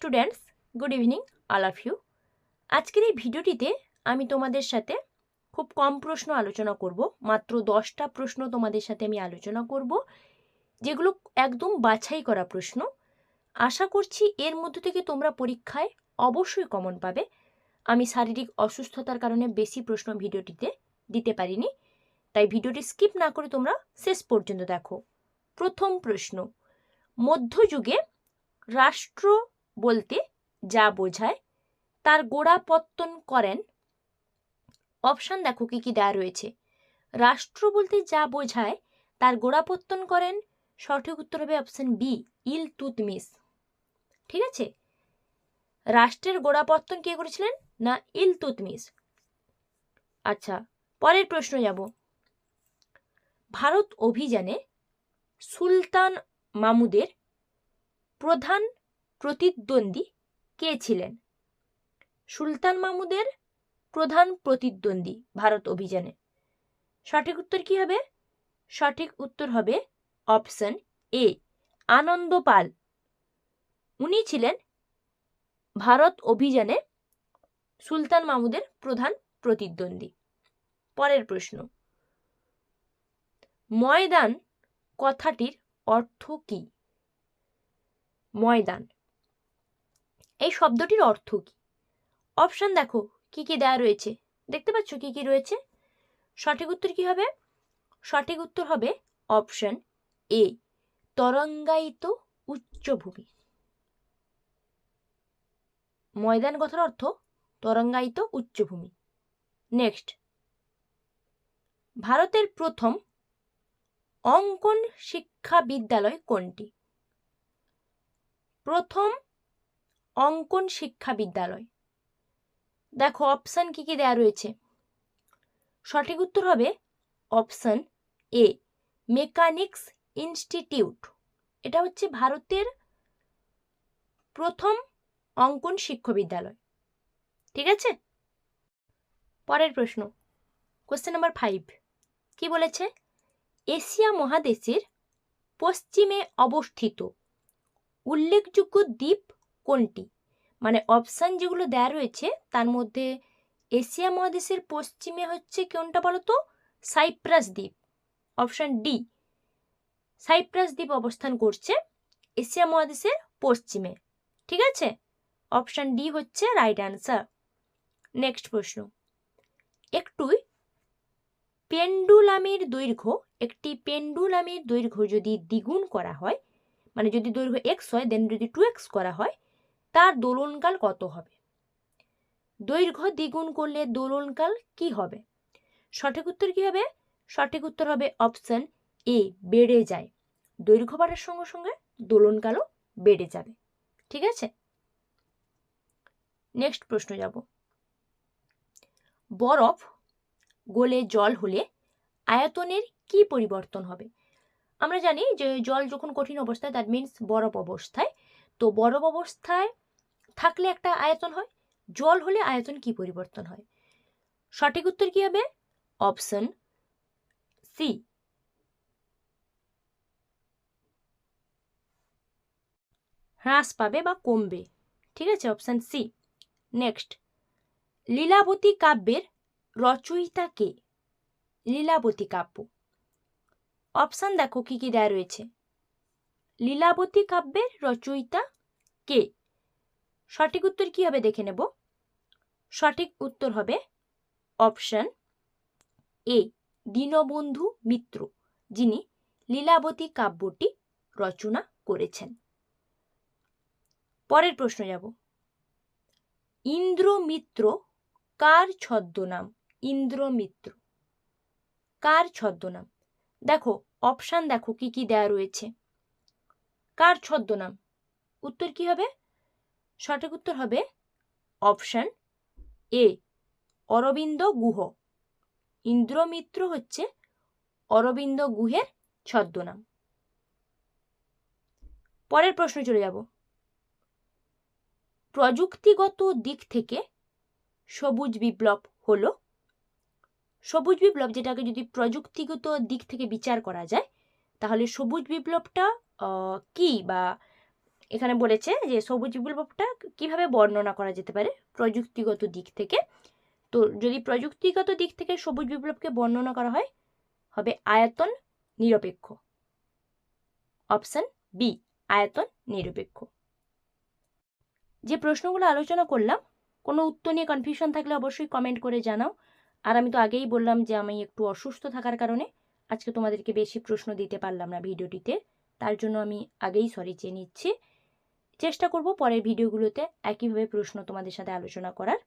Students, good evening all of you. আজকের এই ভিডিওটিতে আমি তোমাদের সাথে খুব কম প্রশ্ন আলোচনা করব, মাত্র দশটা প্রশ্ন তোমাদের সাথে আমি আলোচনা করব, যেগুলো একদম বাছাই করা প্রশ্ন। আশা করছি এর মধ্যে থেকে তোমরা পরীক্ষায় অবশ্যই কমন পাবে। আমি শারীরিক অসুস্থতার কারণে বেশি প্রশ্ন ভিডিওটিতে দিতে পারিনি, তাই ভিডিওটি স্কিপ না করে তোমরা শেষ পর্যন্ত দেখো। প্রথম প্রশ্ন, মধ্যযুগে রাষ্ট্র বলতে যা বোঝায়, তার গোড়াপত্তন করেন। অপশান দেখো কি কি দেওয়া রয়েছে। রাষ্ট্র বলতে যা বোঝায়, তার গোড়াপত্তন করেন। সঠিক উত্তর হবে অপশান বি ইল তুতমিস। ঠিক আছে? রাষ্ট্রের গোড়াপত্তন কে করেছিলেন? না, ইল তুতমিস। আচ্ছা পরের প্রশ্ন যাব। ভারত অভিযানে সুলতান মামুদের প্রধান প্রতিদ্বন্দ্বী কে ছিলেন? সুলতান মাহমুদের প্রধান প্রতিদ্বন্দ্বী ভারত অভিযানে। সঠিক উত্তর কি হবে? সঠিক উত্তর হবে অপশন এ আনন্দ পাল। উনি ছিলেন ভারত অভিযানে সুলতান মাহমুদের প্রধান প্রতিদ্বন্দ্বী। পরের প্রশ্ন, ময়দান কথাটির অর্থ কী? ময়দান এই শব্দটির অর্থ কি? অপশন দেখো, কি কি দেয়া রয়েছে। দেখতে পাচ্ছ কি কি রয়েছে? সঠিক উত্তর কি হবে? সঠিক উত্তর হবে অপশন এ তরঙ্গায়িত উচ্চভূমি। ময়দান কথার অর্থ তরঙ্গায়িত উচ্চভূমি। নেক্সট ভারতের প্রথম অঙ্কন শিক্ষা বিদ্যালয় কোনটি? প্রথম অঙ্কন শিক্ষা বিদ্যালয়। দেখো অপশান কি কি দেওয়া রয়েছে? সঠিক উত্তর হবে অপশান এ মেকানিক্স ইনস্টিটিউট এটা হচ্ছে ভারতের প্রথম অঙ্কন শিক্ষা বিদ্যালয়। ঠিক আছে? পরের প্রশ্ন কোশ্চেন নাম্বার ফাইভ কি বলেছে? এশিয়া মহাদেশের পশ্চিমে অবস্থিত। উল্লেখযোগ্য দ্বীপ কোনটি? মানে অপশান যেগুলো দেওয়া রয়েছে, তার মধ্যে এশিয়া মহাদেশের পশ্চিমে হচ্ছে কোনটা বলো তো সাইপ্রাস দ্বীপ। অপশান ডি সাইপ্রাস দ্বীপ অবস্থান করছে এশিয়া মহাদেশের পশ্চিমে। ঠিক আছে? অপশান ডি হচ্ছে রাইট অ্যান্সার নেক্সট প্রশ্ন, একটুই পেন্ডুলামের দৈর্ঘ্য, একটি পেন্ডুলামের দৈর্ঘ্য যদি দ্বিগুণ করা হয় মানে যদি দৈর্ঘ্য এক্স হয় দেন যদি টু এক্স করা হয় তার দোলনকাল কত হবে? দৈর্ঘ্য দ্বিগুণ করলে দোলনকাল কি হবে? সঠিক উত্তর কি হবে? সঠিক উত্তর হবে অপশন এ বেড়ে যায়। দৈর্ঘ্য বাড়ার সঙ্গে সঙ্গে দোলনকালও বেড়ে যাবে। ঠিক আছে? নেক্সট প্রশ্ন যাব। বরফ গোলে জল হলে আয়তনের কি পরিবর্তন হবে? আমরা জানি যে জল যখন কঠিন অবস্থায় দ্যাট মিন্স বরফ অবস্থায় তো বরফ অবস্থায় থাকলে একটা আয়তন হয়, জল হলে আয়তন কি পরিবর্তন হয়? সঠিক উত্তর কি হবে? Option C. হ্রাস পাবে বা কমবে, ঠিক আছে? Option C. নেক্সট। লীলাবতী কাব্যের রচয়িতা কে? লীলাবতী কাব্য। অপশান দেখো কি কি দেয়া রয়েছে। লীলাবতী কাব্যের রচয়িতা কে? সঠিক উত্তর কি হবে দেখে নেব। সঠিক উত্তর হবে অপশন এ, দীনবন্ধু মিত্র, যিনি লীলাবতী কাব্যটি রচনা করেছেন। পরের প্রশ্ন যাব। ইন্দ্রমিত্র কার ছদ্মনাম? ইন্দ্রমিত্র কার ছদ্মনাম? দেখো, অপশান দেখো কি কি দেয়া রয়েছে। কার ছদ্মনাম? উত্তর কি হবে? সঠিক উত্তর হবে অপশান এ, অরবিন্দ গুহ। ইন্দ্রমিত্র হচ্ছে অরবিন্দ গুহের ছদ্মনাম। পরের প্রশ্ন চলে যাব। প্রযুক্তিগত দিক থেকে সবুজ বিপ্লব হলো। সবুজ বিপ্লব যেটাকে যদি প্রযুক্তিগত দিক থেকে বিচার করা যায়, তাহলে সবুজ বিপ্লবটা কি বা এখানে বলেছে যে সবুজ বিপ্লবটা কীভাবে বর্ণনা করা যেতে পারে প্রযুক্তিগত দিক থেকে? তো যদি প্রযুক্তিগত দিক থেকে সবুজ বিপ্লবকে বর্ণনা করা হয়, হবে আয়তন নিরপেক্ষ। অপশন বি, আয়তন নিরপেক্ষ। যে প্রশ্নগুলো আলোচনা করলাম, কোনো উত্তর নিয়ে কনফিউশন থাকলে অবশ্যই কমেন্ট করে জানাও। আর আমি তো আগেই বললাম যে আমি একটু অসুস্থ থাকার কারণে আজকে তোমাদেরকে বেশি প্রশ্ন দিতে পারলাম না ভিডিওটিতে। তার জন্য আমি আগেই সরি চেয়ে নিচ্ছি। চেষ্টা করব পরের ভিডিওগুলোতে একইভাবে প্রশ্ন তোমাদের সাথে আলোচনা করার।